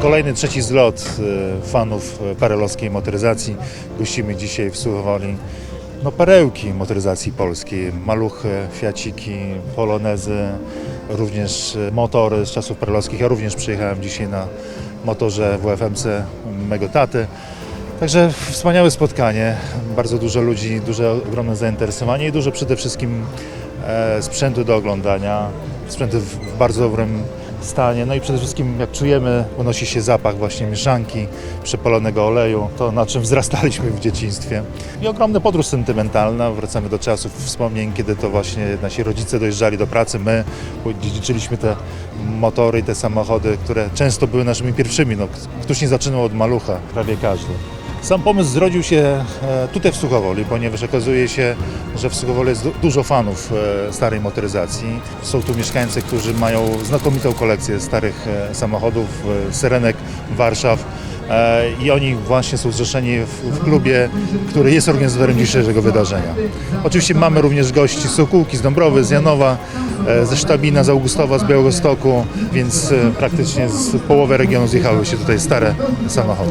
kolejny, trzeci zlot e, fanów perelowskiej motoryzacji. Gościmy dzisiaj w Suchowoli no, perełki motoryzacji polskiej. Maluchy, fiaciki, polonezy, również e, motory z czasów perelowskich. Ja również przyjechałem dzisiaj na motorze WFMC mego taty. Także wspaniałe spotkanie, bardzo dużo ludzi, duże, ogromne zainteresowanie i dużo przede wszystkim e, sprzętu do oglądania, sprzęty w bardzo dobrym stanie, no i przede wszystkim jak czujemy, unosi się zapach właśnie mieszanki, przepalonego oleju, to na czym wzrastaliśmy w dzieciństwie. I ogromna podróż sentymentalna, wracamy do czasów wspomnień, kiedy to właśnie nasi rodzice dojeżdżali do pracy, my dziedziczyliśmy te motory i te samochody, które często były naszymi pierwszymi, no, ktoś nie zaczynał od malucha, prawie każdy. Sam pomysł zrodził się e, tutaj w Suchowoli, ponieważ okazuje się, że w Suchowoli jest du- dużo fanów e, starej motoryzacji. Są tu mieszkańcy, którzy mają znakomitą kolekcję starych e, samochodów, syrenek Warszaw. I oni właśnie są zrzeszeni w, klubie, który jest organizatorem dzisiejszego wydarzenia. Oczywiście mamy również gości z Sokółki, z Dąbrowy, z Janowa, ze Sztabina, z Augustowa, z Białegostoku, więc praktycznie z połowy regionu zjechały się tutaj stare samochody.